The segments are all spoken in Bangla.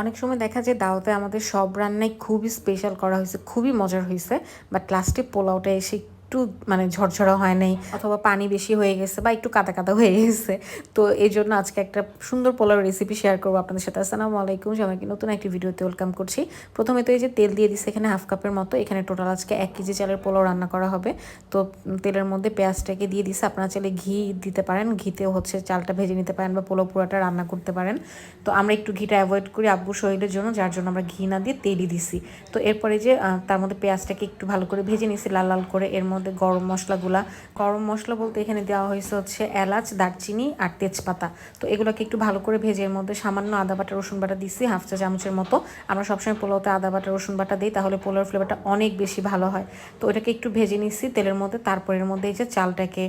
অনেক সময় দেখা যায় দাওয়াতে আমাদের সব রান্নাই খুবই স্পেশাল করা হয়েছে, খুবই মজার হয়েছে বাট লাস্টে পোলাওটা এসে একটু মানে ঝরঝরা হয় নাই অথবা পানি বেশি হয়ে গেছে বা একটু কাদা কাদা হয়ে গেছে। তো এই জন্য আজকে একটা সুন্দর পোলাও রেসিপি শেয়ার করব আপনাদের সাথে। আসসালামু আলাইকুম, সবাইকে নতুন একটি ভিডিওতে ওয়েলকাম করছি। প্রথমে তো এই যে তেল দিয়ে দিচ্ছে এখানে হাফ কাপের মতো, এখানে টোটাল আজকে এক কেজি চালের পোলাও রান্না করা হবে। তো তেলের মধ্যে পেঁয়াজটাকে দিয়ে দিচ্ছে আপনারা চাইলে ঘি দিতে পারেন, ঘিতেও হচ্ছে চালটা ভেজে নিতে পারেন বা পোলাও পুরাটা রান্না করতে পারেন। তো আমরা একটু ঘিটা অ্যাভয়েড করি আব্বু শরীরের জন্য, যার জন্য আমরা ঘি না দিয়ে তেলই দিছি। তো এরপরে যে তার মধ্যে পেঁয়াজটাকে একটু ভালো করে ভেজে নিছি, লাল লাল করে, এর মধ্যে গরম মশলাগুলা। গরম মশলা বলতে এখানে দেওয়া হয়েছে হচ্ছে এলাচ, দারচিনি আর তেজপাতা। তো এগুলোকে একটু ভালো করে ভেজে এর মধ্যে সামান্য আদা বাটা, রসুন বাটা দিছি, হাফ চা চামচের মতো। আমরা সবসময় পোলাওতে আদা বাটা, রসুন বাটা দিই, তাহলে পোলাওর ফ্লেভারটা অনেক বেশি ভালো হয়। তো ওটাকে একটু ভেজে নিচ্ছি তেলের মধ্যে, তারপর এর মধ্যে এই যে চালটাকে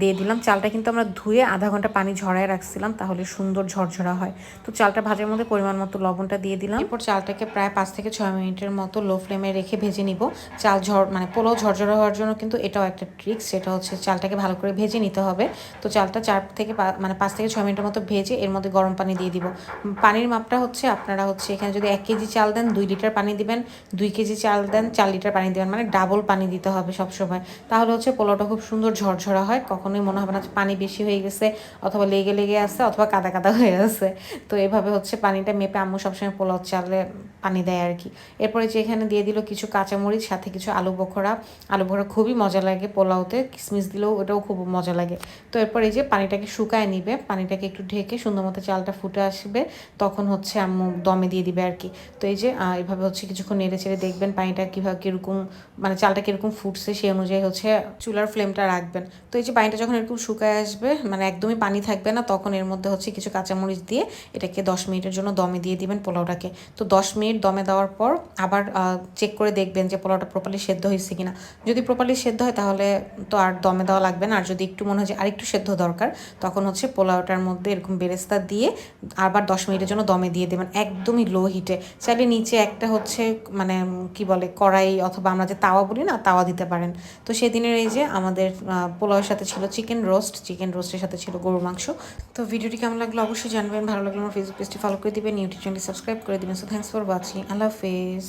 দিয়ে দিলাম। চালটা কিন্তু আমরা ধুয়ে আধা ঘণ্টা পানি ঝরায় রাখছিলাম, তাহলে সুন্দর ঝরঝরা হয়। তো চালটা ভাজার মধ্যে পরিমাণ মতো লবণটা দিয়ে দিলাম। এরপর চালটাকে প্রায় পাঁচ থেকে ছয় মিনিটের মতো লো ফ্লেমে রেখে ভেজে নিব। চাল ঝড় মানে পোলাও ঝরঝরা হওয়ার জন্য কিন্তু এটাও একটা ট্রিক্স সেটা হচ্ছে চালটাকে ভালো করে ভেজে নিতে হবে। তো চালটা চার থেকে মানে পাঁচ থেকে ছয় মিনিটের মতো ভেজে এর মধ্যে গরম পানি দিয়ে দিব। পানির মাপটা হচ্ছে আপনারা হচ্ছে এখানে যদি এক কেজি চাল দেন, দুই লিটার পানি দিবেন, দুই কেজি চাল দেন, চার লিটার পানি দিবেন মানে ডাবল পানি দিতে হবে সবসময়। তাহলে হচ্ছে পোলাওটা খুব সুন্দর ঝরঝরা হয়, কখনোই মনে হবে না পানি বেশি হয়ে গেছে অথবা লেগে লেগে আছে অথবা কাদা কাদা হয়ে আছে। তো এভাবে হচ্ছে পানিটা মেপে আম্মু সবসময় পোলাও চালে পানি দেয় আর কি। এরপরে যে এখানে দিয়ে দিল কিছু কাঁচামরিচ, সাথে কিছু আলু বখরা আলু বখরা খুবই মজা লাগে পোলাওতে, কিসমিস দিলেও ওটাও খুব মজা লাগে। তো এরপর এই যে পানিটাকে শুকায় নিবে, পানিটাকে একটু ঢেকে সুন্দর মতো চালটা ফুটে আসবে, তখন হচ্ছে আম্মু দমে দিয়ে দিবে আর কি। তো এই যে এভাবে হচ্ছে কিছুক্ষণ নেড়ে চেড়ে দেখবেন পানিটা কীভাবে কীরকম মানে চালটা কীরকম ফুটছে সেই অনুযায়ী হচ্ছে চুলার ফ্লেমটা রাখবেন। তো এই যে পানিটা যখন এরকম শুকায় আসবে মানে একদমই পানি থাকবে না, তখন এর মধ্যে হচ্ছে কিছু কাঁচামরিচ দিয়ে এটাকে দশ মিনিটের জন্য দমে দিয়ে দিবেন পোলাওটাকে। তো দশ মিনিট দমে দেওয়ার পর আবার চেক করে দেখবেন যে পোলাওটা প্রপারলি সেদ্ধ হয়েছে কিনা। যদি প্রপারলি সেদ্ধ হয়, তাহলে তো আর দমে দেওয়া লাগবে না। আর যদি একটু মনে হয় যে আরেকটু সেদ্ধ দরকার, তখন হচ্ছে পোলাওটার মধ্যে এরকম বেরেস্তা দিয়ে আবার দশ মিনিটের জন্য দমে দিয়ে দেবেন একদমই লো হিটে চাইলে নিচে একটা হচ্ছে মানে কি বলে কড়াই অথবা আমরা যে তাওয়া বলি না, তাওয়া দিতে পারেন। তো সেদিনের এই যে আমাদের পোলাওয়ের সাথে ছিল চিকেন রোস্ট চিকেন রোস্টের সাথে ছিল গরুর মাংস। তো ভিডিওটি কেমন লাগল অবশ্যই জানবেন। ভালো লাগলে আমার ফেসবুক পেজটি ফলো করে দিবেন ইউটিউব চ্যানেলটি সাবস্ক্রাইব করে দিবেন। সো থ্যাংকস ফর ওয়াচিং আল্লাহ হাফেজ।